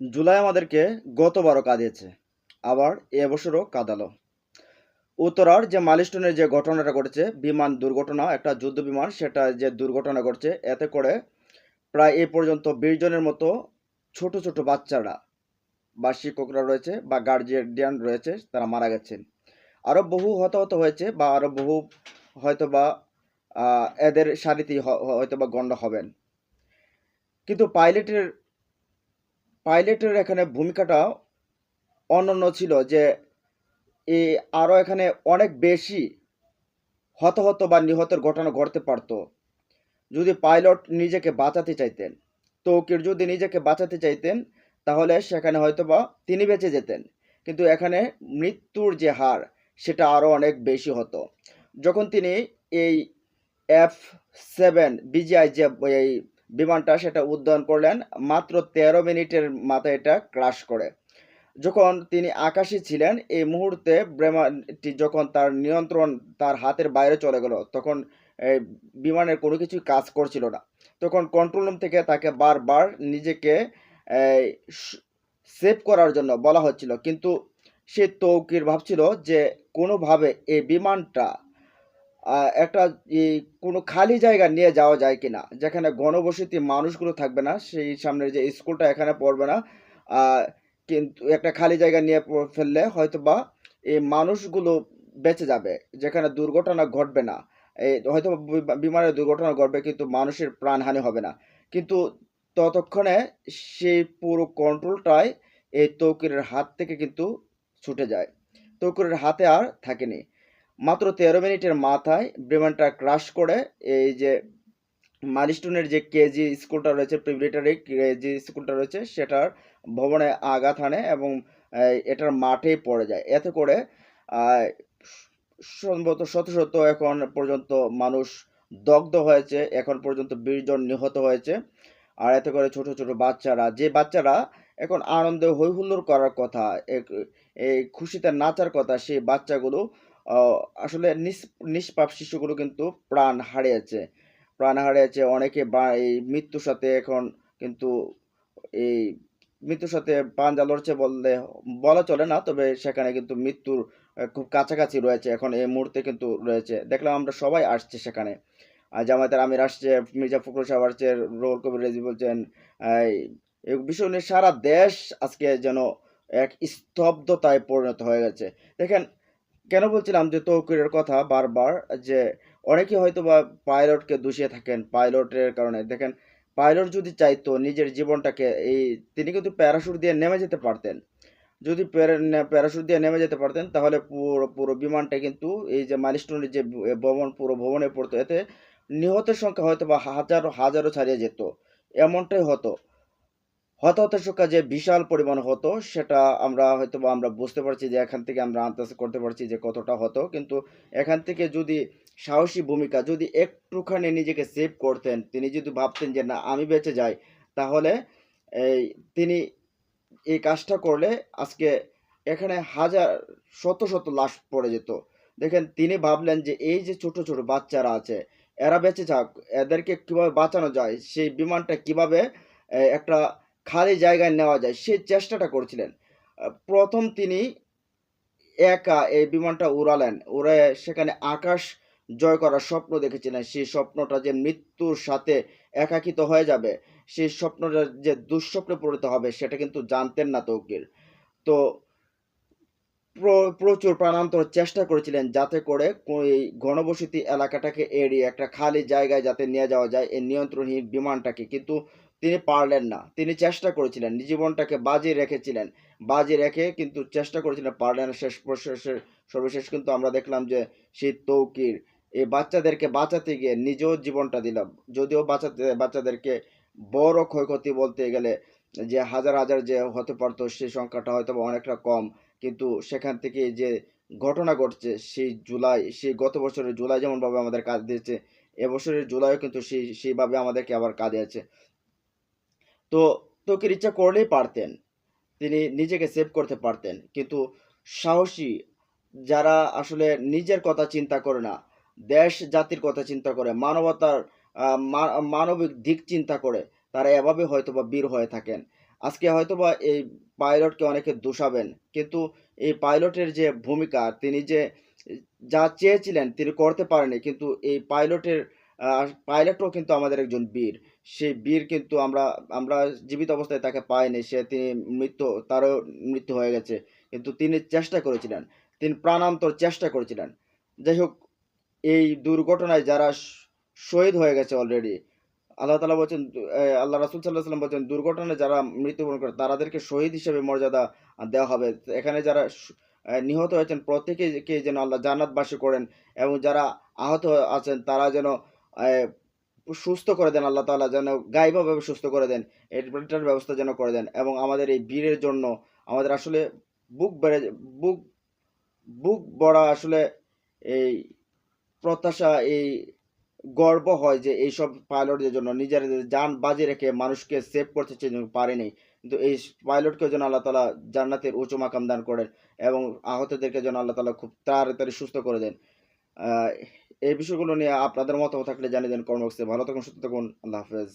জুলাই আমাদেরকে গতবারও কাঁদিয়েছে, আবার এবছরও কাঁদালো। উত্তরার যে মালিস্টনের যে ঘটনাটা ঘটেছে, বিমান দুর্ঘটনা, একটা যুদ্ধ বিমান, সেটা যে দুর্ঘটনা ঘটছে, এতে করে প্রায় এ পর্যন্ত বিশ জনের মতো ছোট ছোট বাচ্চারা বা শিক্ষকরা রয়েছে বা গার্জিয়ান রয়েছে, তারা মারা গেছেন। আরও বহু হতাহত হয়েছে বা আরও বহু হয়তো বা এদের সারিতেই হয়তো বা গণ্য হবেন। কিন্তু পাইলটের পাইলটের এখানে ভূমিকাটা অনন্য ছিল যে এ আরও এখানে অনেক বেশি হতাহত বা নিহতের ঘটনা ঘটতে পারত। যদি পাইলট নিজেকে বাঁচাতে চাইতেন তো তৌকির যদি নিজেকে বাঁচাতে চাইতেন, তাহলে সেখানে হয়তো বা তিনি বেঁচে যেতেন। কিন্তু এখানে মৃত্যুর যে হার, সেটা আরও অনেক বেশি হতো। যখন তিনি এই এফ সেভেন, বিজিআই যে এই বিমানটা সেটা উদ্যয়ন করলেন, মাত্র তেরো মিনিটের মাথায় এটা ক্রাশ করে। যখন তিনি আকাশে ছিলেন, এই মুহূর্তে বিমানটি যখন তার নিয়ন্ত্রণ তার হাতের বাইরে চলে গেল, তখন বিমানের কোনো কিছুই কাজ করছিল না। তখন কন্ট্রোল রুম থেকে তাকে বারবার নিজেকে সেভ করার জন্য বলা হচ্ছিল। কিন্তু সে তৌকির ভাবছিল যে কোনোভাবে এই বিমানটা একটা কোনো খালি জায়গা নিয়ে যাওয়া যায় কিনা, যেখানে ঘনবসতি মানুষগুলো থাকবে না, সেই সামনের যে স্কুলটা এখানে পড়বে না কিন্তু একটা খালি জায়গা নিয়ে ফেললে হয়তো বা এই মানুষগুলো বেঁচে যাবে, যেখানে দুর্ঘটনা ঘটবে না। হয়তো বিমানের দুর্ঘটনা ঘটবে, কিন্তু মানুষের প্রাণহানি হবে না। কিন্তু ততক্ষণে সেই পুরো কন্ট্রোলটাই এই তৌকিরের হাত থেকে কিন্তু ছুটে যায়। তৌকিরের হাতে আর থাকেনি। মাত্র তেরো মিনিটের মাথায় বিমানটা ক্রাশ করে। এই যে মাইলস্টোনের যে কেজি স্কুলটা রয়েছে প্রিভিলেটারি কেজি স্কুলটা রয়েছে, সেটার ভবনে আঘাত হানে এবং এটার মাঠেই পড়ে যায়। এতে করে সম্ভবত শত শত এখন পর্যন্ত মানুষ দগ্ধ হয়েছে, এখন পর্যন্ত বিশ জন নিহত হয়েছে। আর এতে করে ছোট ছোট বাচ্চারা, যে বাচ্চারা এখন আনন্দে হৈ হুল্লোড় করার কথা এই খুশিতে নাচার কথা, সেই বাচ্চাগুলো আসলে নিষ্পাপ শিশুগুলো কিন্তু প্রাণ হারিয়েছে। প্রাণ হারিয়েছে, অনেকে বা, এই মৃত্যুর সাথে এখন কিন্তু এই মৃত্যুর সাথে পাঞ্জা লড়ছে বললে, বলা চলে না, তবে সেখানে কিন্তু মৃত্যুর খুব কাছাকাছি রয়েছে। এখন এই মুহূর্তে কিন্তু রয়েছে। দেখলাম আমরা সবাই আসছে সেখানে। আর জামায়াতের আমির আসছে, মির্জা ফখরুল সাহেব আসছে রোল কবির রেজি বলছেন, এই বিষয় নিয়ে সারা দেশ আজকে যেন এক স্তব্ধতায় পরিণত হয়ে গেছে। দেখেন কেন বলছিলাম যে তৌকিরের কথা বারবার যে অনেকে হয়তো বা পাইলটকে দোষিয়ে থাকেন পাইলটের কারণে। দেখেন, পাইলট যদি চাইতো নিজের জীবনটাকে এই তিনি কিন্তু প্যারাশুট দিয়ে নেমে যেতে পারতেন। যদি প্যারাশুট দিয়ে নেমে যেতে পারতেন, তাহলে পুরো পুরো বিমানটা কিন্তু এই যে মাইলস্টোনের যে ভবন পুরো ভবনে পড়তো, এতে নিহতের সংখ্যা হয়তো বা হাজারো হাজারো ছাড়িয়ে যেত। এমনটাই হতো। হতাহতের সংখ্যা যে বিশাল পরিমাণ হতো, সেটা আমরা হয়তো বা আমরা বুঝতে পারছি যে এখান থেকে আমরা আন্দাজ করতে পারছি যে কতটা হতো। কিন্তু এখান থেকে যদি সাহসী ভূমিকা, যদি একটুখানি নিজেকে সেভ করতেন, তিনি যদি ভাবতেন যে না, আমি বেঁচে যাই, তাহলে এই তিনি এই কাজটা করলে আজকে এখানে হাজার, শত শত লাশ পড়ে যেত। দেখেন, তিনি ভাবলেন যে এই যে ছোট ছোট বাচ্চারা আছে, এরা বেঁচে যাক, এদেরকে কীভাবে বাঁচানো যায়, সেই বিমানটা কীভাবে একটা খালি জায়গায় নেওয়া যায় সেই চেষ্টাটা করছিলেন। প্রথম তিনি একা এই বিমানটা উড়ালেন, উড়ে সেখানে আকাশ জয় করার স্বপ্ন দেখেছিলেন। সেই স্বপ্নটা যে মৃত্যুর সাথে একাকিত হয়ে যাবে, সেই স্বপ্নটা যে দুঃস্বপ্নে পরিণত হবে, সেটা কিন্তু জানতেন না তৌকির। তো প্র- প্রচুর প্রাণান্তর চেষ্টা করেছিলেন যাতে করে এই ঘনবসতি এলাকাটাকে এড়িয়ে একটা খালি জায়গায় যাতে নিয়ে যাওয়া যায় এই নিয়ন্ত্রণহীন বিমানটাকে। কিন্তু তিনি পারলেন না। তিনি চেষ্টা করেছিলেন জীবনটাকে বাজি রেখেছিলেন। বাজি রেখে কিন্তু চেষ্টা করেছিলেন, পারলেন শেষ শেষে সর্বশেষ কিন্তু আমরা দেখলাম যে সেই তৌকির এই বাচ্চাদেরকে বাঁচাতে গিয়ে নিজেও জীবনটা দিলাম যদিও বাঁচাতে, বাচ্চাদেরকে বড় ক্ষয়ক্ষতি বলতে গেলে যে হাজার হাজার যে হতে পারতো সেই সংখ্যাটা হয়তো অনেকটা কম। কিন্তু সেখান থেকে যে ঘটনা ঘটছে, সেই জুলাই, সেই গত বছরের জুলাই যেমনভাবে আমাদের কাজ দিয়েছে এবছরের জুলাইও কিন্তু সেই, সেইভাবে আমাদেরকে আবার কাঁদিয়েছে তো তোকে ইচ্ছা করলেই পারতেন। তিনি নিজেকে সেভ করতে পারতেন। কিন্তু সাহসী যারা আসলে নিজের কথা চিন্তা করে না, দেশ জাতির কথা চিন্তা করে, মানবতার মানবিক দিক চিন্তা করে, তারা এভাবে হয়তো বা বীর হয়ে থাকেন। আজকে হয়তোবা এই পাইলটকে অনেকে দোষাবেন। কিন্তু এই পাইলটের যে ভূমিকা, তিনি যে, যা চেয়েছিলেন তিনি করতে পারেনি কিন্তু এই পাইলটের পাইলটও কিন্তু আমাদের একজন বীর। সেই বীর কিন্তু আমরা আমরা জীবিত অবস্থায় তাকে পাইনি, সে তিনি মৃত্যু, তারও মৃত্যু হয়ে গেছে। কিন্তু তিনি চেষ্টা করেছিলেন, তিনি প্রাণান্তর চেষ্টা করেছিলেন। যাই হোক, এই দুর্ঘটনায় যারা শহীদ হয়ে গেছে অলরেডি আল্লাহ তালা বলছেন আল্লাহ রাসুল সাল্লাহ সাল্লাম বলছেন, দুর্ঘটনায় যারা মৃত্যুবরণ করে তাদেরকে শহীদ হিসেবে মর্যাদা দেওয়া হবে। এখানে যারা নিহত হয়েছেন প্রত্যেকেকে যেন আল্লাহ জান্নাতবাসী করেন এবং যারা আহত আছেন, তারা যেন সুস্থ করে দেন আল্লাহ তাআলা, যেন গাইবাভাবে সুস্থ করে দেন এটার ব্যবস্থা যেন করে দেন এবং আমাদের এই বীরের জন্য আমাদের আসলে বুক বেড়ে, বুক বুক বড়া আসলে এই প্রত্যাশা, এই গর্ব হয় যে এইসব পাইলটদের জন্য নিজের যান বাজি রেখে মানুষকে সেভ করতে পারেনি কিন্তু এই পাইলটকে যেন আল্লাহ তালা জান্নাতের উঁচু মাকাম দান করেন এবং আহতদেরকে যেন আল্লাহ তালা খুব তাড়াতাড়ি সুস্থ করে দেন। এই বিষয়গুলো নিয়ে আপনাদের মতামত থাকলে জানিয়ে দেন কর্মবক্সে ভালো থাকুন, সুস্থ থাকুন, আল্লাহ হাফেজ।